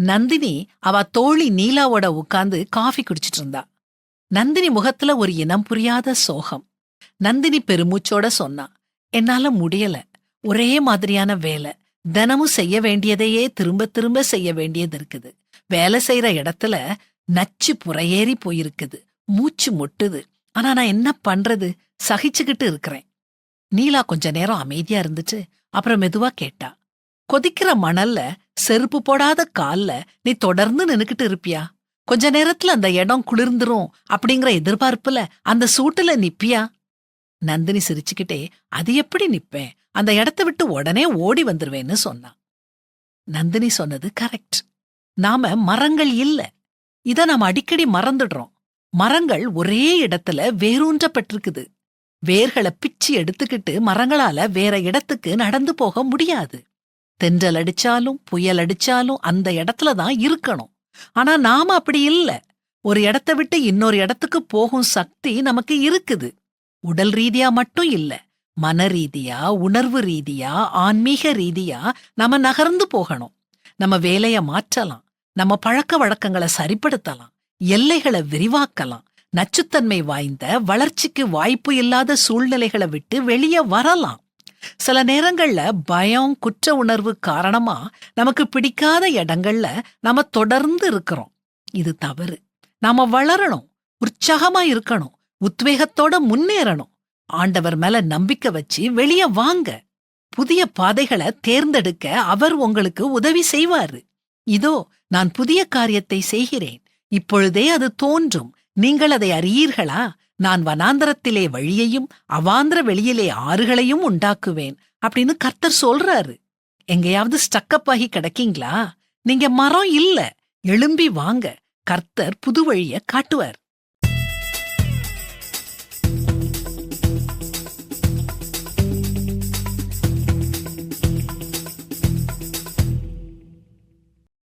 நந்தினி அவ தோழி நீலாவோட உட்கார்ந்து காஃபி குடிச்சிட்டு இருந்தா. நந்தினி முகத்துல ஒரு இனம் புரியாத சோகம். நந்தினி பெருமூச்சோட சொன்னா என்னால முடியல. ஒரே மாதிரியான வேலை. தினமும் செய்ய வேண்டியதையே திரும்ப திரும்ப செய்ய வேண்டியது இருக்குது. வேலை செய்யற இடத்துல நச்சு புறையேறி போயிருக்குது. மூச்சு முட்டுது. ஆனா நான் என்ன பண்றது? சகிச்சுக்கிட்டு இருக்கிறேன். நீலா கொஞ்ச நேரம் அமைதியா இருந்துச்சு அப்புறம் மெதுவா கேட்டா கொதிக்கிற மணல்ல செருப்பு போடாத கால்ல நீ தொடர்ந்து நின்னுக்கிட்டு இருப்பியா? கொஞ்ச நேரத்துல அந்த இடம் குளிர்ந்துரும் அப்படிங்கிற எதிர்பார்ப்புல அந்த சூட்டுல நிப்பியா? நந்தினி சிரிச்சுக்கிட்டே அது எப்படி நிப்பேன்? அந்த இடத்த விட்டு உடனே ஓடி வந்துருவேன்னு சொன்னான். நந்தினி சொன்னது கரெக்ட். நாம மரங்கள் இல்ல. இத நாம அடிக்கடி மறந்துடுறோம். மரங்கள் ஒரே இடத்துல வேரூன்றப்பட்டிருக்குது. வேர்களை பிச்சு எடுத்துக்கிட்டு மரங்களால வேற இடத்துக்கு நடந்து போக முடியாது. தென்றல் அடிச்சாலும் புயல் அடிச்சாலும் அந்த இடத்துல தான் இருக்கணும். ஆனா நாம அப்படி இல்ல. ஒரு இடத்த விட்டு இன்னொரு இடத்துக்கு போகும் சக்தி நமக்கு இருக்குது. உடல் ரீதியா மட்டும் இல்ல. மன ரீதியா உணர்வு ரீதியா ஆன்மீக ரீதியா நம்ம நகர்ந்து போகணும். நம்ம வேலைய மாற்றலாம். நம்ம பழக்க வழக்கங்களை சரிப்படுத்தலாம். எல்லைகளை விரிவாக்கலாம். நச்சுத்தன்மை வாய்ந்த வளர்ச்சிக்கு வாய்ப்பு இல்லாத சூழ்நிலைகளை விட்டு வெளியே வரலாம். சில நேரங்கள்ல பயம் குற்ற உணர்வு காரணமா நமக்கு பிடிக்காத இடங்கள்ல நாம தொடர்ந்து இருக்கிறோம். இது தவறு. நாம வளரணும் உற்சாகமா இருக்கணும் உத்வேகத்தோட முன்னேறணும். ஆண்டவர் மேல நம்பிக்கை வச்சு வெளிய வாங்க. புதிய பாதைகளை தேர்ந்தெடுக்க அவர் உங்களுக்கு உதவி செய்வாரு. இதோ நான் புதிய காரியத்தை செய்கிறேன். இப்பொழுதே அது தோன்றும். நீங்கள் அதை அறியீர்களா? நான் வனாந்தரத்திலே வழியையும் அவாந்திர வெளியிலே ஆறுகளையும் உண்டாக்குவேன் அப்படின்னு கர்த்தர் சொல்றாரு. எங்கேயாவது ஸ்டக்கப் ஆகி கிடக்கீங்களா? நீங்க மரம் இல்ல. எழும்பி வாங்க. கர்த்தர் புது வழிய காட்டுவார்.